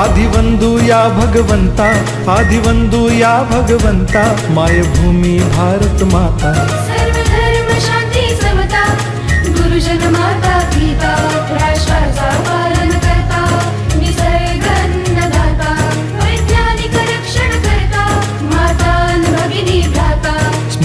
आदिवंदू या भगवंता आदिवंदू या भगवंता मायभूमी भारत माता।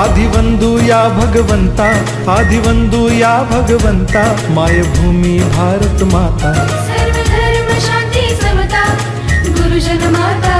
आदिवंदू या भगवंता आदिवंदू या भगवंता मायभूमी भारत माता। सर्वधर्म शांती समता गुरुजन माता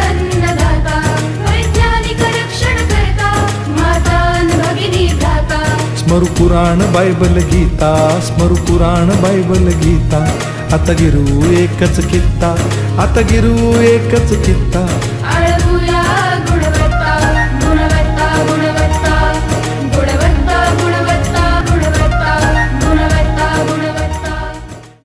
अन्नदाता वैज्ञानिक रक्षण करता माता अन भगिनी भ्राता। स्मरु पुराण बायबल गीता स्मरु पुराण बायबल गीता। आता गिरू एकच कित्ता आता गिरू एकच कित्ता.